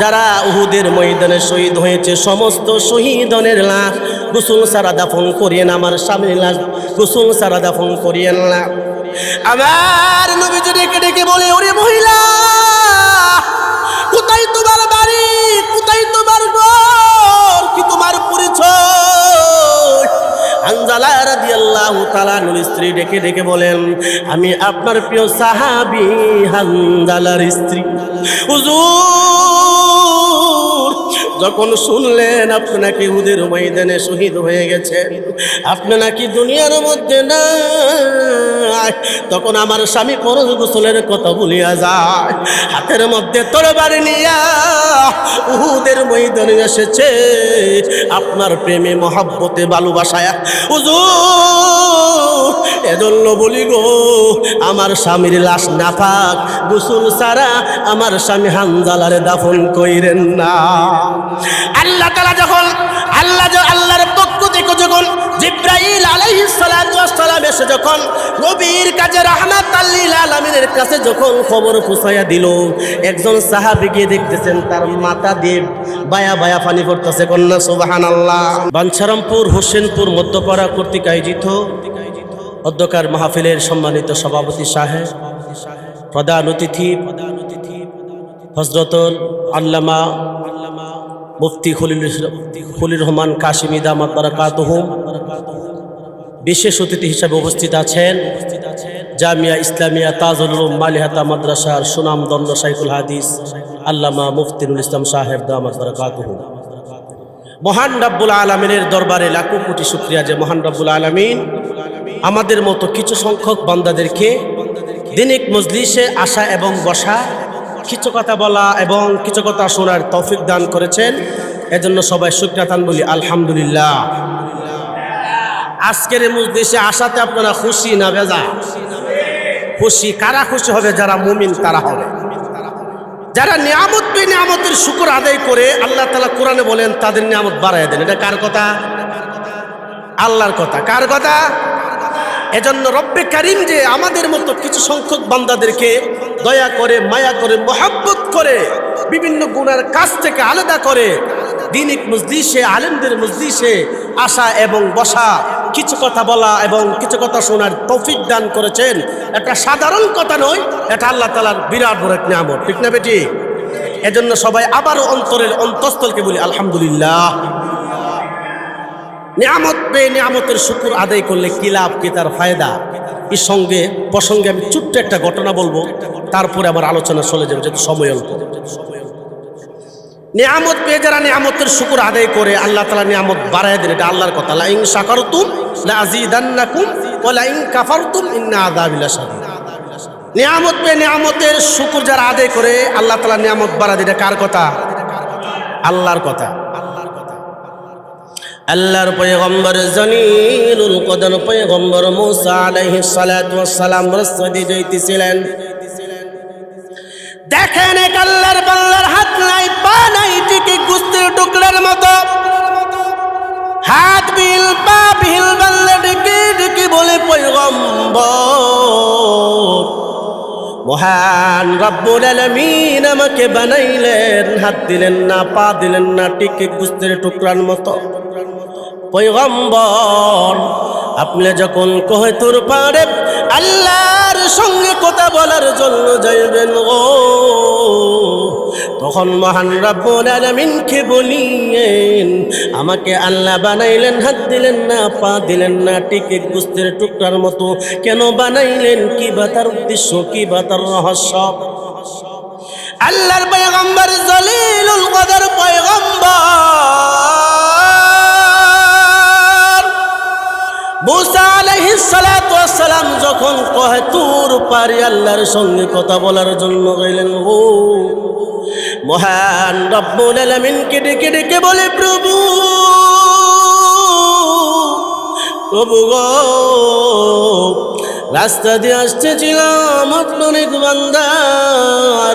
যারা উহুদের ময়দানে শহীদ হয়েছে, সমস্ত শহীদনের লাশ গোসল সারা দাফন করিয়েন, আমার স্বামীর লাশ গোসল সারা দাফন করিয়েন না। আমার নবীজি ডেকে ডেকে বলে, ওরে মহিলা, কোথায় তোমার বাড়ি? কোথায় তোমার ঘর? কি তোমার পরিচয়? আনজালা রাদিয়াল্লাহু তাআলা স্ত্রী ডেকে ডেকে বলেন, আমি আপনার প্রিয় সাহাবী হানজালার স্ত্রী। যখন শুনলেন আপনি নাকি উদের ময়দানে শহীদ হয়ে গেছেন, আপনি নাকি দুনিয়ার মধ্যে না তখন আমার স্বামী পরশ গোসলের কথা বলিয়া যায়, হাতের মধ্যে তরবারি নিয়া উহুদের ময়দানে এসেছে। আপনার প্রেমে, মহাব্বতে ভালোবাসায়। উজু এজন্য বলি গো, আমার স্বামীর লাশ না থাক, গুসুল সারা আমার স্বামী হানজালারে দাফন কইরেন না। আল্লাহ তালা যখন, আল্লাহ আল্লাহর পক্ষ থেকে যখন জিব্রাইল আলাইহিস সালাতু ওয়াস সালাম এসে যখন নবীর কাছে রাহমাত আল্লিল আলামিনের কাছে যখন খবর পৌঁছায়া দিল, একজন সাহাবী গিয়ে দেখতেছেন তার মাথা দিয়ে বায়া বায়া পানি পড়তেছে। কন্যা, সুবহানাল্লাহ। বাঞ্ছারামপুর, হোসেনপুর, মধ্যপাড়া কর্তৃক আয়োজিত অধ্যকার মাহফিলের সম্মানিত সভাপতি সাহেব, প্রধান অতিথি প্রধান অতিথি হজরতন আল্লামা মুফতি খলিল খলিল রহমান কাশিমি দামাত বারাকাতুহুম বিশেষ অতিথি হিসাবে উপস্থিত আছেন জামিয়া ইসলামিয়া তাজুল মালিহাতা মাদ্রাসার সুনাম দন্ড সাইকুল হাদিস আল্লামা মুফতিনুল ইসলাম সাহেব দামাত বারাকাতুহুম মহান রাব্বুল আলমিনের দরবারে লাখো কোটি শুক্রিয়া যে মহান রাব্বুল আলমিন আমাদের মতো কিছু সংখ্যক বান্দাদেরকে দিনিক মজলিসে আসা এবং বসা কিছু কথা বলা এবং কিছু কথা শোনার তৌফিক দান করেছেন। এজন্য সবাই শুক্রিয়াতান বলি, আলহামদুলিল্লাহ। আজকের এই আসাতে আপনারা খুশি না বেজা খুশি? কারা খুশি হবে? যারা মুমিন, তারা হবে। যারা নিয়ামত পেয়ে নিয়ামতের শুকুর আদায় করে আল্লাহ তালা কোরআনে বলেন, তাদের নিয়ামত বাড়াই দেন। এটা কার কথা? আল্লাহর কথা। কার কথা? এজন্য রব্বে কারিম যে আমাদের মতো কিছু সংখ্যক বান্দাদেরকে দয়া করে, মায়া করে, মোহাব্বত করে, বিভিন্ন গুণের কাছ থেকে আলাদা করে, দিনিক মজলিসে, আলেমদের মজলিসে আসা এবং বসা, কিছু কথা বলা এবং কিছু কথা শোনার তৌফিক দান করেছেন। এটা সাধারণ কথা নয়, এটা আল্লাহ তালার বিরাট বড় এক নিয়ামত, ঠিক না বেটি? এজন্য সবাই আবারও অন্তরের অন্তঃস্থলকে বলি, আলহামদুলিল্লাহ। নিয়ামত পেয়ে নিয়ামতের শুকুর আদায় করলে কি লাভ, কি তার ফায়দা? এর সঙ্গে প্রসঙ্গে আমি ছোট্ট একটা ঘটনা বলব। তারপরে আমার আলোচনা চলে যাবে, যেহেতু সময় অল্প। নিয়ামত পেয়ে যারা নিয়ামতের শুকুর আদায় করে, আল্লাহ তালা নিয়ামত বাড়ায় দেন, এটা আল্লাহর কথা। লা ইন শাকারতুম লা আযীদান্নাকুম ওয়া লা ইন কাফারতুম, ইন্না আযাবি লাশাদীদ। নিয়ামত পেয়ে নিয়ামতের শুকুর যারা আদায় করে, আল্লাহ তালা নিয়ামত বাড়া দেন, এটা কার কথা? আল্লাহর কথা। আল্লাহর পয়গম্বর জলিলুল কদর পয়গম্বর মুসা আলাইহিস সালাতু ওয়াস সালাম রাস্তাতে যাইতেছিলেন দেখেন এক আল্লাহর বাল্লার হাত নাই, পা নাই টিকে গুস্তির টুকরার মতো। হাত বিল, পা বিল বাল্লা ডেকে ডেকে বলে পয়গম্বর, মহান রব্বুল আলামিন আমাকে বানাইলেন, হাত দিলেন না, পা দিলেন না টিকে গুস্তির টুকরার মতো। পৈগম্বর আপনি যখন কহে তোর পারে আল্লাহর সঙ্গে কথা বলার জন্য যাইবেন ও তখন মহান রাব্বুল আলামিনকে বলিয়েন, আমাকে আল্লাহ বানাইলেন, হাত দিলেন না, পা দিলেন না টিকে গুস্তের টুকরার মতো, কেন বানাইলেন, কি বা তার উদ্দেশ্য, কি বা তার রহস্য? আল্লাহর পয়গম্বর জলিলুল কদর পয়গম্বর সালাম যখন কহে, তোর পারি আল্লাহর সঙ্গে কথা বলার জন্য গেলেন ও মহান রব্বুল আলামিনকে ডেকে ডেকে বলে, প্রভু প্রভু গো, রাস্তা দিয়ে আসতেছিলাম, আপনার অনেক বান্দার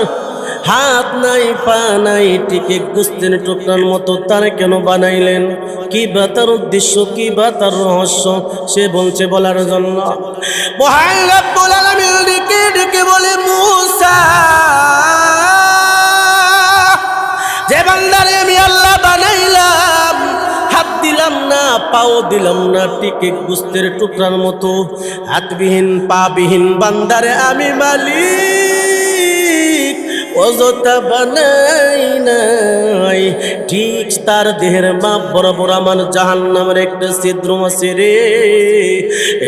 হাত নাই, পা নাই টিকে গুস্তের টুকরার মতো তার কেন বানাইলেন? কি বা তার উদ্দেশ্য, কি বা তার রহস্য? সে বলছে বলার জন্য। বলে যে বান্দারে আমি আল্লাহ বানাইলাম, হাত দিলাম না, পাও দিলাম না টিকে গুস্তের টুকরার মতো। হাতবিহীন, পাবিহীন বান্দারে আমি মালিক। অযথা বানাই নাই। ঠিক তার দেহের মাপ বরাবর আমার জাহান নামের একটা ছিদ্র আছে রে।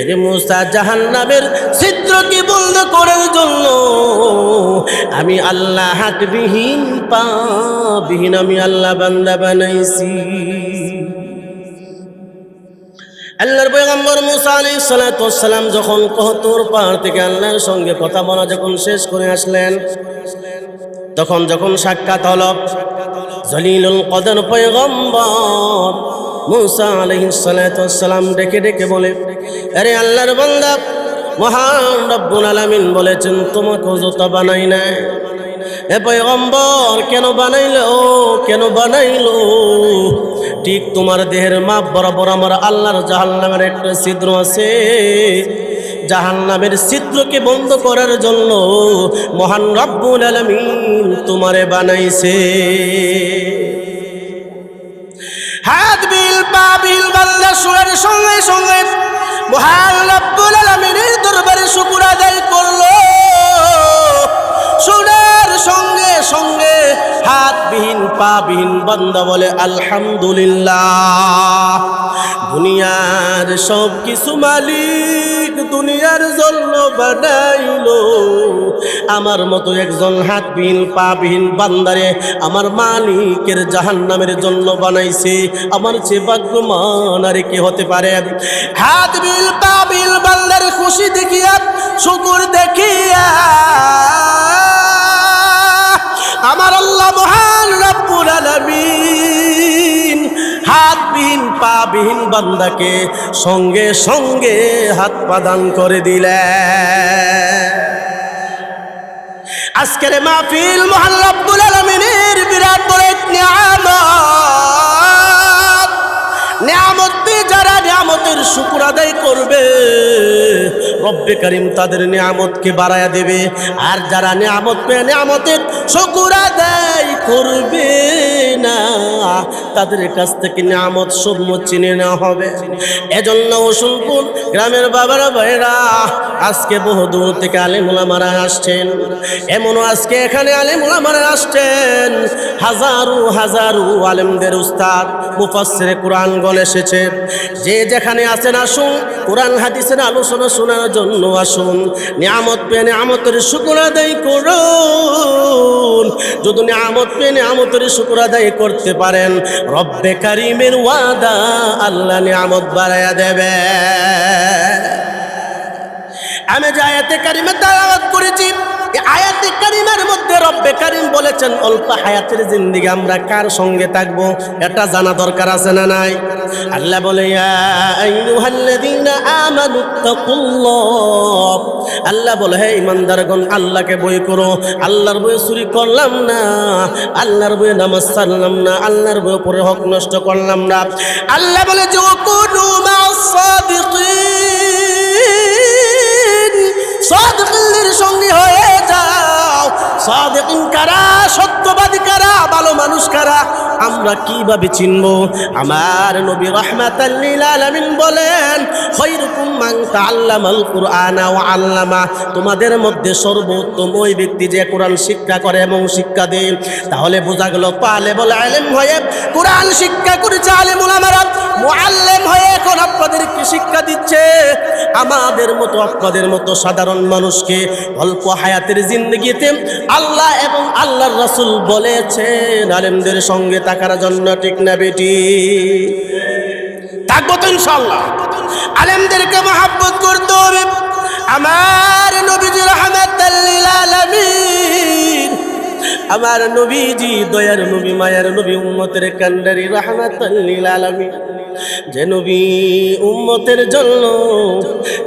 রে মুসা জাহান নামের ছিদ্রকে বন্ধ করার জন্য আমি আল্লাহ হাতবিহীন পাবিহীন আমি আল্লাহ বান্দা বানাইছি। আল্লাহর পয়গম্বর মুসা আলাইহিস সালাতু ওয়াসসালাম যখন কহতুর পাহাড় থেকে আল্লাহর সঙ্গে কথা বলা যখন শেষ করে আসলেন, তখন যখন সাক্ষাৎ হল জলিলুল কদর পয়গম্বর মুসা আলাইহিস সালাতু ওয়াসসালাম ডেকে ডেকে বলে, আরে আল্লাহর বান্দা, মহান রব্বুল আলামিন বলেছেন তোমাকে যত বানাই নাই। এ পয়গম্বর, কেন বানাইলো? কেন বানাইলো? ঠিক তোমার দেহের মাপ বরাবর আমার আল্লাহর জাহান্নামের একটা ছিদ্র আছে। জাহান্নামের ছিদ্রকে বন্ধ করার জন্য মহান রব্বুল আলামিন তোমারে বানাইছে। হাত বিল, পা বিল, বাল্লা সুরের সঙ্গে সঙ্গে মহান রব্বুল আলামিনের দরবারে শুকর আদায় করল। সুরের সঙ্গে সঙ্গে হাতবিহীন পাবিহীন বান্দা বলে আলহামদুলিল্লাহ দুনিয়ার সব কিছু মালিক। দুনিয়ার জন্য বানাইলো। আমার মতো একজন হাতবিহীন পাবিহীন বান্দারে আমার মালিকের জাহান্নামের জন্য বানাইছে। আমার যে ভাগ্যমান আর কি হতে পারে? হাত বিল পাবিল বান্দার খুশি দেখিয়া, শুকুর দেখিয়া। আমার আল্লাহ মহান রব্বুল আলামিন হাতবিহীন, পাবিহীন বান্দাকে সঙ্গে সঙ্গে হাত পাদান করে দিলেন। আজকের মাহফিল মহান রব্বুল আলামিনের বিরাট বড় নিয়ামত। নিয়ামত যারা নিয়ামতের শুকুর আদায় করবে, রব্বে করিম তাদের নিয়ামতকে বাড়ায়া দেবে। আর যারা নিয়ামত পেয়ে নিয়ামতের শুকুর আদায় করবে না, তাদের কাছ থেকে নিয়ামত সমূহ চিনে নেওয়া হবে। এজন্য ওসুনপুর গ্রামের বাবারা ভাইরা আজকে বহু দূর থেকে আলিমুলামারা আসছেন। এমনও আজকে এখানে আলিমুলামারা আসছেন। হাজারো হাজারো আলেমদের উস্তাদ, মুফাসসিরে কোরআনগণ এসেছে। যে যেখানে আছেন আসুন, কোরআন, হাদিসের আলোচনা শোনার জন্য আসুন। নিয়ামত পেয়ে নিয়ামতের শুকুর আদায় করুন। যদি নিয়ামত পেয়ে নিয়ামতের শুকুর আদায় করতে পারেন। রব্বে কারিমের ওয়াদা আল্লাহ নিয়ামত বাড়াইয়া দেবে। আমি কারিমের কারিমে তালাওয়াত রব্বে বলেছেন, অল্প হায়াতের জিন্দিগি আমরা কার সঙ্গে থাকব? এটা জানা দরকার আছে না নাই? আল্লাহ বলে আল্লাহ বলে, হে ইমানদারগণ আল্লাহকে বই করো। আল্লাহর বই চুরি করলাম না। আল্লাহর বই নামাজ না। আল্লাহর বই উপরে হক নষ্ট করলাম না। আল্লাহ বলে যে সঙ্গে হয়ে যাও সাদিকিন কারা, সত্যবাদী কারা, ভালো মানুষ কারা? আমরা কীভাবে চিনব? আমার নবী রহমাতাল লিল আলামিন বলেন, খৈরুকুম মান তাআল্লামাল কুরআনা ওয়া আল্লামা। তোমাদের মধ্যে সর্বোত্তম ওই ব্যক্তি যে কোরআন শিক্ষা করে এবং শিক্ষা দেয়। তাহলে বোঝা গেল বলে আলেম হয়ে কোরআন শিক্ষা করেছে আলেমুল আমারা মুআল্লিম হয়ে এখন আপনাদেরকে শিক্ষা দিচ্ছে। আমাদের মতো, আপনাদের মতো সাধারণ মানুষকে অল্প হায়াতের জিন্দগিতে আল্লাহ এবং আল্লাহর রাসূল বলেছেন, আলেমদের সঙ্গে থাকার জন্য ঠিক না বেটি? থাকব তো আলেমদেরকে মহাব্বত করতে হবে। আমার নবীজি রহমাতাল্লিল আলামিন, আমার নবীজি, দয়ার নবী, মায়ার নবী, উম্মতের কান্ডারি রহমাতাল্লিল আলামিন। যে নবী উম্মতের জন্য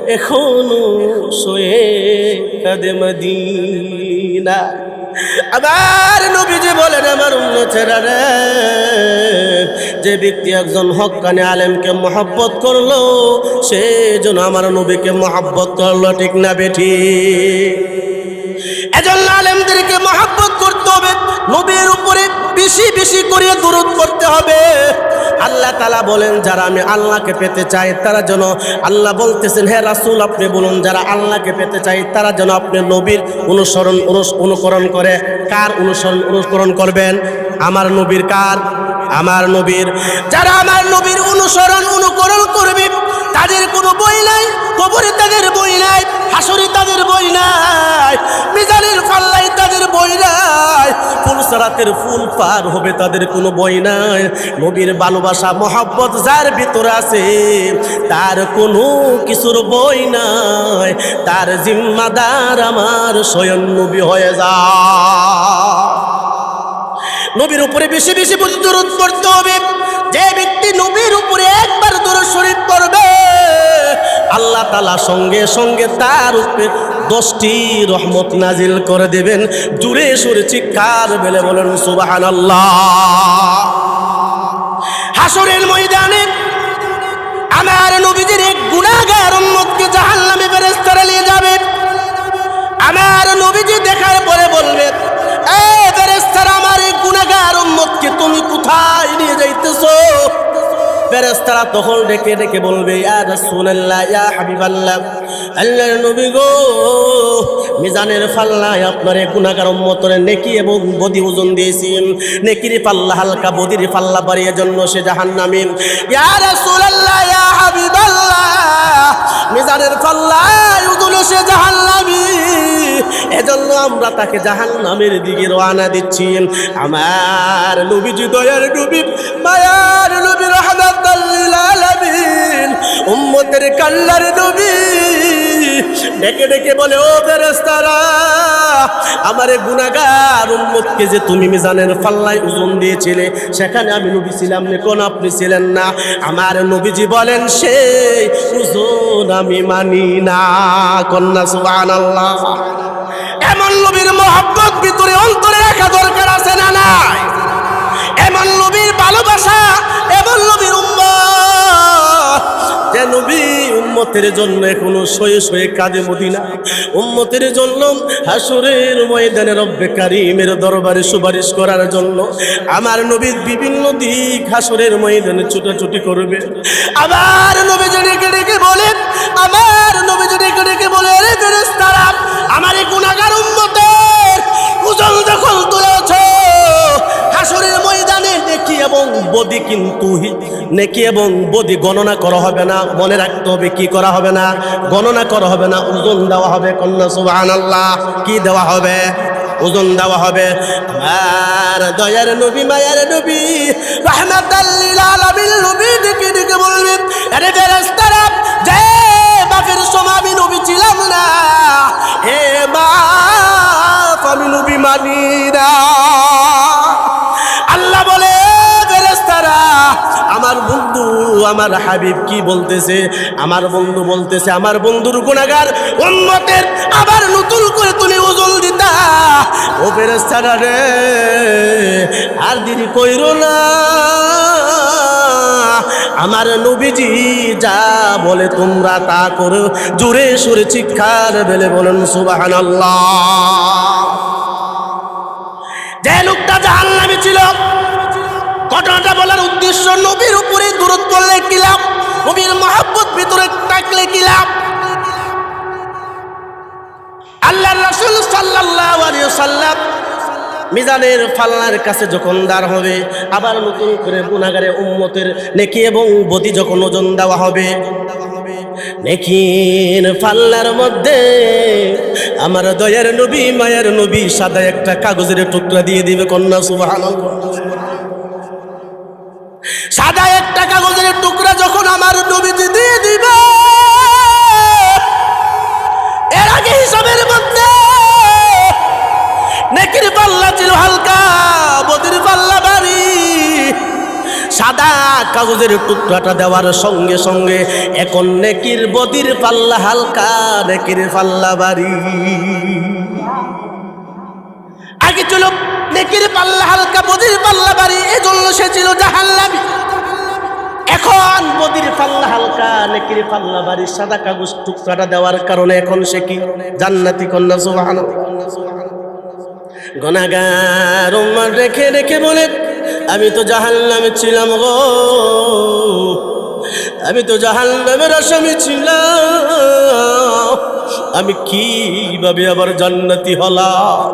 এখনও শোয়ে কাদে মদিনা। আবার নবীজি বলেন, আমার উন্নতেরা রে, যে ব্যক্তি একজন হকানে আলেমকে মহব্বত করল, সে যেন আমার নবীকে মহব্বত করল, ঠিক না বেঠি? এজন্য আলেমদেরকে করতে হবে। নবীর উপরে বেশি বেশি করে দূরত করতে হবে। আল্লাহ তালা বলেন, যারা আমি আল্লাহকে পেতে চাই, তারা যেন আল্লাহ বলতেছেন, হে রাসুল, আপনি বলুন, যারা আল্লাহকে পেতে চাই, তারা যেন আপনি নবীর অনুসরণ, অনুস- অনুকরণ করে। কার অনুসরণ, অনুকরণ করবেন? আমার নবীর কার? আমার নবীর। যারা আমার নবীর অনুসরণ, অনুকরণ করবে তাদের কোনো বই নাই, কবরে তাদের বই নাই, হাসরে তাদের বই নাই, মিজানের পাল্লাই তাদের বই নাই ফুল সারাতের ফুল পার হবে তাদের কোনো বই নাই। নবীর ভালোবাসা, মহাব্বত যার ভিতরে আছে, তার কোনো কিছুর বই নাই। তার জিম্মাদার আমার স্বয়ং নবী হয়ে যায় নবীর উপরে বেশি বেশি দূরত পড়তে হবে। যে ব্যক্তি নবীর উপরে একবার দূর শরীফ করবে আল্লাহ তালা সঙ্গে সঙ্গে তার উপরে দশটি রহমত নাজিল করে দেবেন। জুড়ে সুরে চিৎকার বেলে বলেন সুবাহান হাসরের ময়দানে আমার নবীজির এক গুণাগার উম্মতকে জাহান্নামে ফেরেশতারা নিয়ে যাবে। আমার নবীজি দেখার পরে বলবে, এ ফেরেশতারা, আমার এই গুনাহগার উম্মতকে তুমি কোথায় নিয়ে যাইতেছো? ফেরেশতারা তখন ডেকে ডেকে বলবে, ইয়া রাসূলুল্লাহ, ইয়া হাবিবাল্লাহ, আল্লাহর নবী গো, মিজানের পাল্লায় আপনার গুনাহগার উম্মতের নেকি এবং বদি ওজন দিয়েছি নেকির পাল্লা হালকা বদির পাল্লা বাড়িয়ে জন্য সে জাহান্নামী। ইয়া রাসূলুল্লাহ, ইয়া হাবিবাল্লাহ, মিজানের পাল্লায় ওজন সে জাহান্নামী। এজন্য আমরা তাকে জাহান নামের দিকে রওনা দিচ্ছি। আমার নবীজি দয়ার নবী, মায়ার নবী উম্মতের কাল্লার নবী। ডেকে ডেকে বলে, ও ফেরেশতারা, আমার গুনাহগার উম্মতকে যে তুমি মিজানের পাল্লায় ওজন দিয়েছিলে, সেখানে আমি নবী ছিলাম কোন আপনি ছিলেন না। আমার নবীজি বলেন, সেই ওজন আমি মানি না। কন্যা, সুবহানাল্লাহ। এমন নবীর মহব্বত ভিতরে অন্তরে রাখা দরকার আছে না নাই? এমন নবীর ভালোবাসা উম্মতের জন্য এখনও শয়ে শয়ে কাজে মদিনা। উম্মতের জন্য হাসুরের ময়দানে রব্বে কারিমের দরবারে সুপারিশ করার জন্য আমার নবীর বিভিন্ন দিক হাসুরের ময়দানে ছুটাছুটি করবে। আবার নবী ডেকে ডেকে বলেন আমার নবী ডেকে ডেকে বলে রে ফেরেশতারা, আমার এই গুণাগার উম্মতের ওজন যখন তুলেছ হাসরের ময়দানে নেকি এবং বদি কিন্তু নেকি এবং বদি গণনা করা হবে না। মনে রাখতে হবে কি করা হবে না? গণনা করা হবে না। ওজন দেওয়া হবে কন্যা সুবাহান আল্লাহ কি দেওয়া হবে? ওজন দেওয়া হবে। আমার দয়ার নবী, মায়ার নবী রহমাতাল্লিল আলামিন নবী ডেকে ডেকে বলবেন, আরে ফেরেশতারা, যে বাপের আমি নবী ছিলাম না। হে মা আমি নবী মানি আমার হাবিব কি বলতেছে? আমার বন্ধু বলতেছে, আমার বন্ধুর গুণাগার উন্মতের আবার নতুন করে তুমি ওজন দিতা। ও রে, আর দেরি কইরো না। আমার নবীজি যা বলে তোমরা তা করো। জোরে সুরে চিৎকার বেলে বলেন, সুবহানাল্লাহ। যে লোকটা জাহান্নামী ছিল, ঘটনাটা বলার উদ্দেশ্য নবীর উপরে দূরত কি লাভ? নবীর মহাব্বত ভিতরে থাকলে কি লাভ? আল্লাহ রাসূল সাল্লাম মিজানের ফাল্লার কাছে যখন দাঁড় হবে, আবার নতুন করে গুনাগারে উম্মতের নেকি এবং বদি যখন ওজন দেওয়া হবে, নেকির পাল্লার মধ্যে আমার দয়ার নবী, মায়ের নবী সাদা একটা কাগজের টুকরা দিয়ে দিবে কন্যা, সুবহানাল্লাহ। সাদা একটা কাগজের টুকরা যখন আমার নবীজি দিয়ে দিবে, এর আগে হিসাবের মধ্যে নেকির পাল্লা ছিল হালকা, বদির পাল্লা বাড়ি সাদা কাগজের টুকরাটা দেওয়ার সঙ্গে সঙ্গে এখন নেকির, বদির পাল্লা হালকা, নেকির পাল্লা বাড়ি আগে ছিল নেকির পাল্লা হালকা, বদির পাল্লা বাড়ি এজন্য সে ছিল বদির পাল্লা হালকা নেকির পাল্লা বাড়ি সাদা কাগজ টুকরাটা দেওয়ার কারণে এখন সে কি? জান্নাতি কন্যা সুবহান গনাগার উম্মার রেখে রেখে বলে আমি তো জাহান্নামে ছিলাম গো। আমি তো জাহান্নামের আসামি ছিলাম। আমি কীভাবে আবার জান্নাতি হলাম?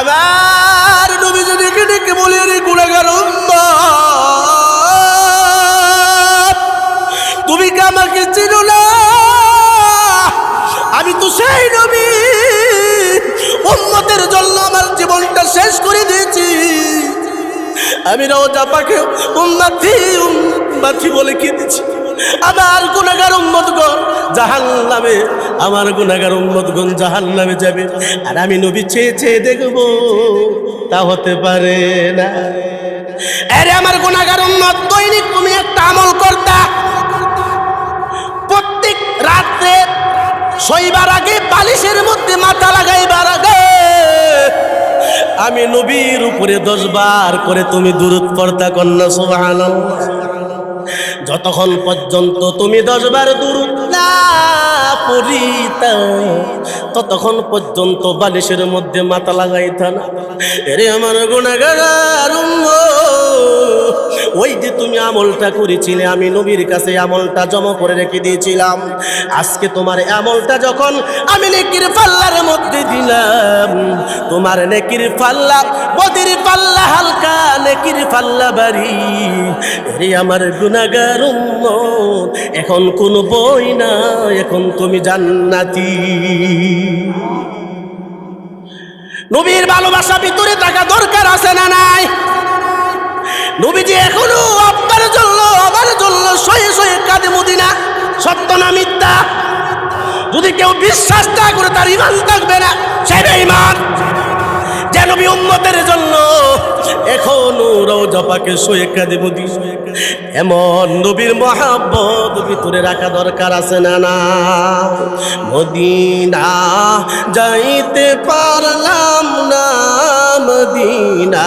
আবার নবী যদি ডেকে বলে রে গুণাগার উম্মত, তুমি কি আমাকে চিনো না? আমি তো সেই নবী। উম্মতের জন্য আমার জীবনটা শেষ করে দিয়েছি। আমি রওজা পাকে উম্মাতি উম্মাতি বলে কিনেছি আমার গুণাগার উম্মতগণ জাহান নামে আমার গুণাগার উম্মতগণ জাহান নামে যাবে। আর আমি নবী চেয়ে চেয়ে দেখব, তা হতে পারে না। আরে আমার গুণাগার উম্মত, দৈনিক তুমি একটা আমল করতা। রাত্রে শৈবার আগে বালিশের মধ্যে মাথা লাগাইবার আগে আমি নবীর উপরে দশ বার করে তুমি দূরত কর্তা কন্যা সুবহান যতক্ষণ পর্যন্ত তুমি দশ বার না ততক্ষণ পর্যন্ত বালিশের মধ্যে মাথা লাগাইতা না। এরে আমার গুণাগার ওই যে তুমি আমলটা করেছিলে, আমি নবীর কাছে আমলটা জমা করে রেখে দিয়েছিলাম। আজকে তোমার আমলটা যখন আমি নেকির পাল্লার মধ্যে দিলাম, তোমার নেকির পাল্লা, বদির পাল্লা, হালকা নেকির পাল্লা বাড়ি। রে আমার গুনাগার এখন কোন বই না, এখন তুমি জান্নাতি। নবীর ভালোবাসা ভিতরে থাকা দরকার আছে না নাই? নবীজি এখনও আপনার জন্য, আমার জন্য শয়ে শয়ে কাঁদে মদিনা। সত্য না মিথ্যা? যদি কেউ বিশ্বাস না করে, তার ইমান থাকবে না। সেটা ইমান যে নবী উম্মতের জন্য এখনও রওজা পাকে শয়ে কাঁদে মদিনা। এমন নবীর মহাব্বত ভিতরে রাখা দরকার আছে না না? মদিনা যাইতে পারলাম না, মদিনা।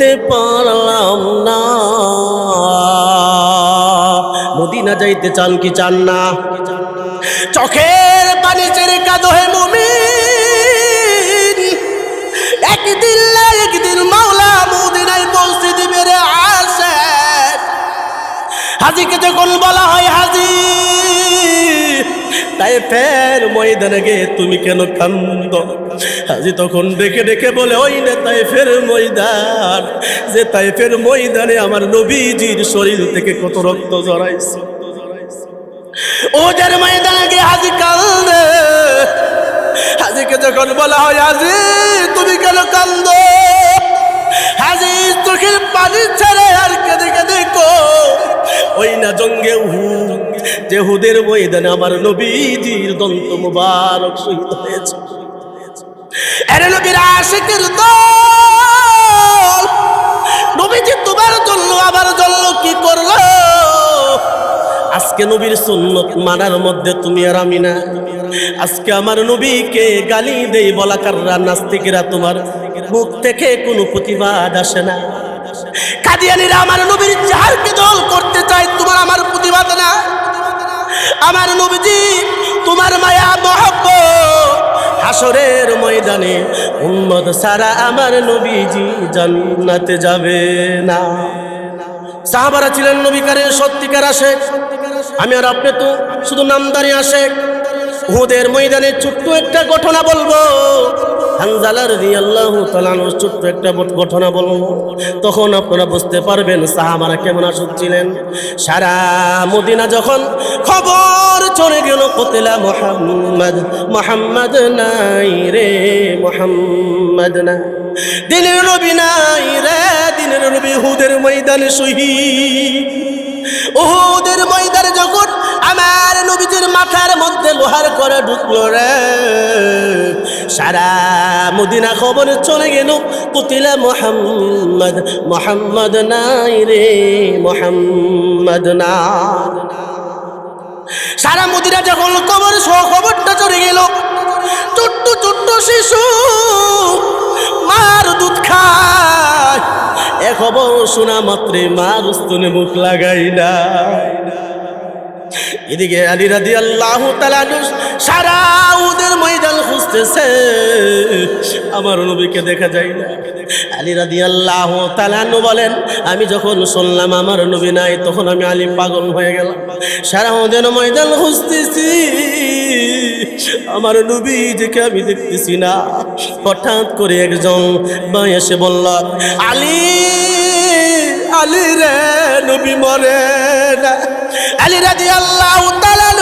দেখতে পারলাম না। মদিনা যাইতে চান কি চান না? চোখের পানি চেরে কাঁদো হে মুমিন। একদিন একদিন মাওলা মদিনায় পৌঁছে দিবে রে আসে হাজিকে যখন বলা হয় হাজি তাই ফের ময়দানে গে তুমি কেন কান্দ? হাজি তখন ডেকে ডেকে বলে, ওই না তাই ফের ময়দান। যে তাই ফের ময়দানে আমার নবীজির শরীর থেকে কত রক্ত জড়াইছে ওদের ময়দানে গিয়ে হাজি কান্দে, হাজিকে যখন বলা হয়, হাজি, তুমি কেন কান্দ? হাজি চোখের পানি ছেড়ে আর কেঁদে কেঁদে কো, ওই না জঙ্গে উহু যে হুদের ময়দানে আমার নবীজির দন্ত মুবারক শহীদ হয়েছে। তোমার কি করল? আজকে নবীর সুন্নত মানার মধ্যে তুমি আর আমি না। আজকে আমার নবীকে গালি দেই বলাকাররা, নাস্তিকেরা তোমার মুখ থেকে কোনো প্রতিবাদ আসে না। কাদিয়ানিরা আমার নবীর চারকে দল করতে চায়, তোমার আমার প্রতিবাদ না। আমার নবীজি তোমার মায়া মহব্ব হাসরের ময়দানে উম্মত সারা আমার নবীজি জান্নাতে যাবে না। সাহাবারা ছিলেন নবীকারের সত্যিকার আসে আমি আর আপনি তো শুধু নামদারি আসে উহুদের ময়দানে ছোট্ট একটা ঘটনা বলব। হানজালার রাদিয়াল্লাহু তাআলা আনহু ছোট্ট একটা ঘটনা বলব। তখন আপনারা বুঝতে পারবেন সাহাবারা কেমন আসুক ছিলেন। সারা মদিনা যখন খবর চলে গেল, কতিলা মোহাম্মদ মোহাম্মদ নাই রে, মোহাম্মদ না। দিনের নবী নাই রে, দিনের নবী হুদের ময়দানে শহীদ। আমার নবীজির মাথার মধ্যে লোহার করে ঢুকলো রে। সারা মদিনা খবর চলে গেল, কুতিলা মোহাম্মদ মোহাম্মদ নাই রে, মোহাম্মদ না। সারা মদিনা যখন খবর সহ খবরটা চলে গেল, ছোট্ট ছোট্ট শিশু মার দুধ খায়। এ খবর শোনা মাত্রে মার স্তনে মুখ লাগাই না এদিকে আলী রাদি আল্লাহ সারা উদের ময়দান খুঁজতেছে। আমার নবীকে দেখা যায় না। আলী রাদি আল্লাহ তালানু বলেন, আমি যখন শুনলাম আমার নবী নাই, তখন আমি আলী পাগল হয়ে গেলাম। সারা ওদের ময়দান খুঁজতেছি। আমার নবী যেকে আমি দেখতেছি না, হঠাৎ করে একজন ভাই এসে বলল, আলী আলী রে, নবী মরে না। আলী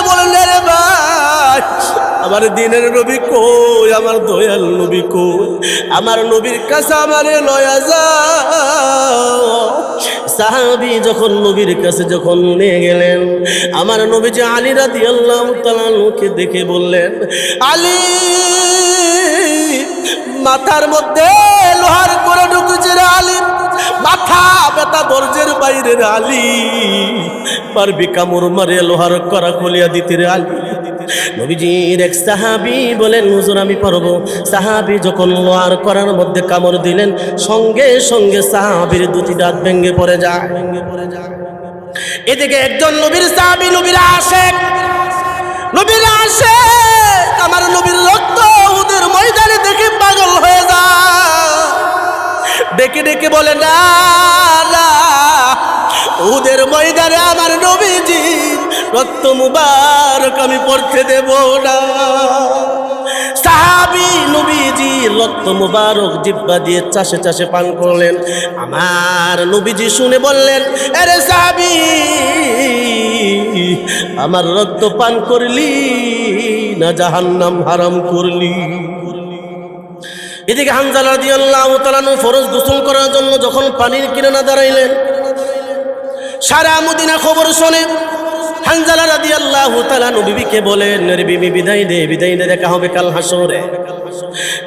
বললেন রে আমার দিনের নবী কই? আমার দয়াল নবী কই? আমার নবীর কাছে আমারে লয়া যাও। সাহাবি যখন নবীর কাছে যখন নিয়ে গেলেন, আমার নবী যে আলী রাদি আল্লাহ তালানুকে দেখে বললেন, আলী, মাথার মধ্যে লোহার করে ঢুকেছে রে ব্যথা দরজের বাইরে আলী। পারবি কামড় মারে লোহার করা খুলিয়া দিতে রে আলী। নবীজির এক সাহাবি বলেন, হুজুর, আমি পারব। সাহাবি যখন লোহার করার মধ্যে কামড় দিলেন, সঙ্গে সঙ্গে সাহাবির দুটি দাঁত ভেঙে পড়ে যায়। এদিকে একজন নবীর সাহাবি, নবীর আসে। নবীর আসে। আমার নবীর রক্ত ওদের ময়দানে দেখে পাগল হয়ে যায়। ডেকে ডেকে বলে, না না ওদের ময়দানে আমার নবীজি, রক্ত মুবারক আমি পড়তে দেব না। সাহাবি নবীজি রক্ত মুবারক জিব্বা দিয়ে চাষে চাষে পান করলেন। আমার নবীজি শুনে বললেন, আরে সাহাবি, আমার রক্ত পান করলি না, জাহান্নাম হারাম করলি। এদিকে হানজালা দিয়ে আল্লাহ তালানু ফরজ গোসল করার জন্য যখন পানির কিনারা দাঁড়াইলেন, সারা মদিনা খবর শোনে হানজালা রাদি আল্লাহ তালানু বিবিকে বলেন বিবি, বিদায় দে বিদায় দে, দেখা হবে কাল হাসরে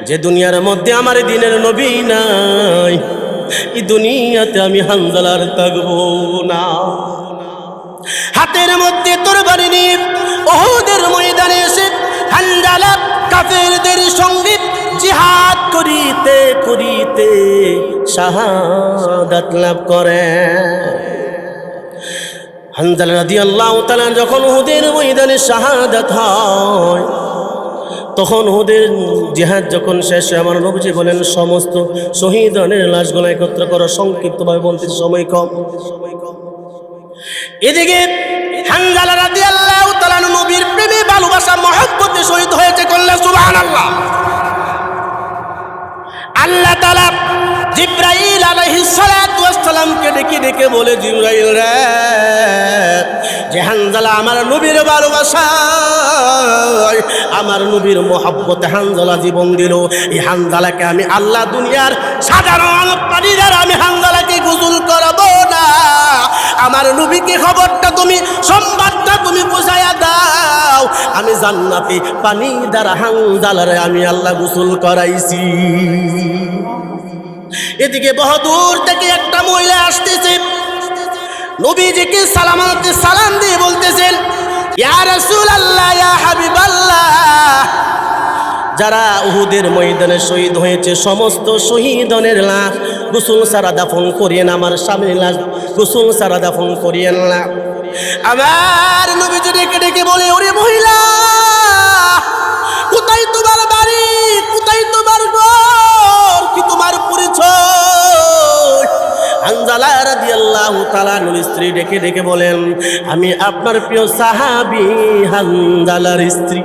যে দুনিয়ার মধ্যে আমার দিনের নবী নাই, এই দুনিয়াতে আমি হানজালার থাকব না। হাতের মধ্যে তোর বাড়ি নিয়ে ওহুদের ময়দানে এসে হানজালা কাফেরদের সঙ্গে জিহাদ করিতে করিতে শাহাদাত লাভ করে। হানজালা রাদিয়াল্লাহু তাআলা যখন ওহুদের ময়দানে শাহাদাত হয়, তখন ওদের জেহাদ যখন শেষ হয়, আমার নবজি বলেন, সমস্ত শহীদনের লাশগুলো একত্র করো, সংক্ষিপ্তভাবে বলতে সময় কম। এদিকে হানজালা রাদিয়াল্লাহু তাআলা নবীর প্রেমে ভালোবাসা, মহব্বতে শহীদ হয়েছে করলে সুবহানাল্লাহ। আল্লাহ তাআলা জিব্রাইল আলাইহিস সালাতু ওয়াস সালামকে ডেকে ডেকে বলে, জিব্রাইল রে, যে আমার নবীর ভালোবাসা আমার নবীর মোহাব্বতে হানজালা জীবন দিল। এই হানজালাকে আমি আল্লাহ দুনিয়ার সাধারণ দ্বারা আমি হানজালাকে গুজুল করাবো না। আমার নবীকে খবরটা তুমি, সম্বাদটা তুমি বুঝাইয়া দাও। আমি জান্নাতে পানি দ্বারা হানজালারে আমি আল্লাহ গোসল করাইছি। এদিকে বহুদূর থেকে একটা মহিলা আসতেছে। নবীজিকে সালামাতে সালাম দিয়ে বলতেছেন যারা উহুদের ময়দানে শহীদ হয়েছে, সমস্ত শহীদনের লাশ গোসল সারা দাফন করিয়েন, আমার স্বামীর লাশ গোসল সারা দাফন করিয়েন না। আমার নবীজি ডেকে ডেকে বলে, ওরে মহিলা, কোথায় তোমার কি তোমার পরিচয়? হানজালা রাদিয়াল্লাহু তাআলা নূর স্ত্রী ডেকে ডেকে বলেন, আমি আপনার প্রিয় সাহাবী হানজালার স্ত্রী।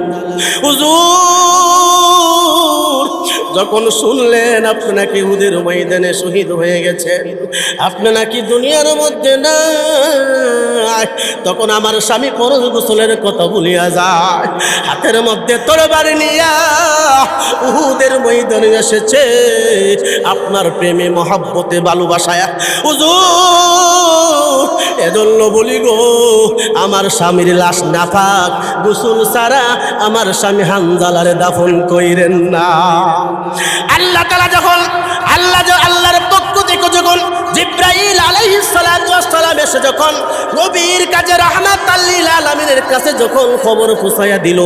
যখন শুনলেন আপনি নাকি উদের ময়দানে শহীদ হয়ে গেছেন, আপনি নাকি দুনিয়ার মধ্যে না তখন আমার স্বামী পরশ গোসলের কথা বলিয়া যায়। হাতের মধ্যে তরবারি নিয়া উহুদের ময়দানে এসেছে। আপনার প্রেমে, মহাব্বতে, ভালোবাসায়। হুজুর, এজন্য বলি গো, আমার স্বামীর লাশ নাফাক, গোসল সারা আমার স্বামী হানজালারে দাফন কইরেন না। আল্লাহ তালা যখন, আল্লাহ আল্লাহর থেকে যখন জিব্রাইল আলাইহিস সালাতু এসে যখন নবীর কাছে রাহমাত আলামিনের কাছে যখন খবর পৌঁছায়া দিল,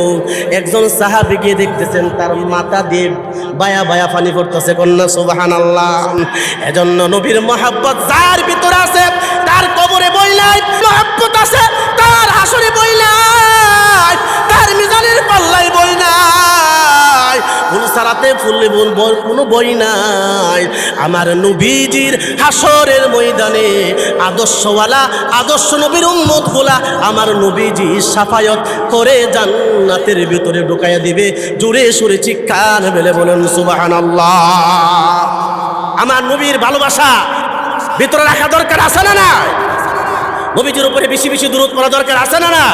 একজন সাহাবী গিয়ে দেখতেছেন তার মাথা দিয়ে বায়া বায়া পানি পড়তেছে। কন্যা, সুবহানাল্লাহ। এজন্য নবীর মহাব্বত যার ভিতরে আছে, তার কবরে বই নাই, মহাব্বত আছে, তার হাসরে বই সারাতে ফুল কোনো বই নাই। আমার নবীজির হাসরের ময়দানে আদর্শওয়ালা, আদর্শ নবীর উম্মতগুলা আমার নবীজি সাফায়ত করে জান্নাতের ভিতরে ঢুকাইয়া দিবে। জুড়ে সুরে চিৎকার বেলে বলেন, সুবহানাল্লাহ। আমার নবীর ভালোবাসা ভিতরে রাখা দরকার আছে না না নবীজির উপরে বেশি বেশি দূরত করা দরকার আছে না না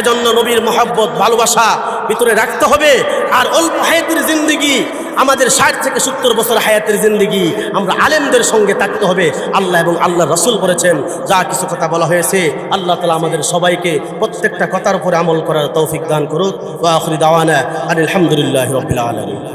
এজন্য নবীর মহব্বত, ভালোবাসা ভিতরে রাখতে হবে। আর অল্প হায়াতের জিন্দিগি, আমাদের ষাট থেকে সত্তর বছর হায়াতের জিন্দিগি আমরা আলেমদের সঙ্গে থাকতে হবে। আল্লাহ এবং আল্লাহ রসুল করেছেন যা কিছু কথা বলা হয়েছে, আল্লাহ তালা আমাদের সবাইকে প্রত্যেকটা কথার উপরে আমল করার তৌফিক দান করুক। ওয়া আলহামদুলিল্লাহ রবিল আলমী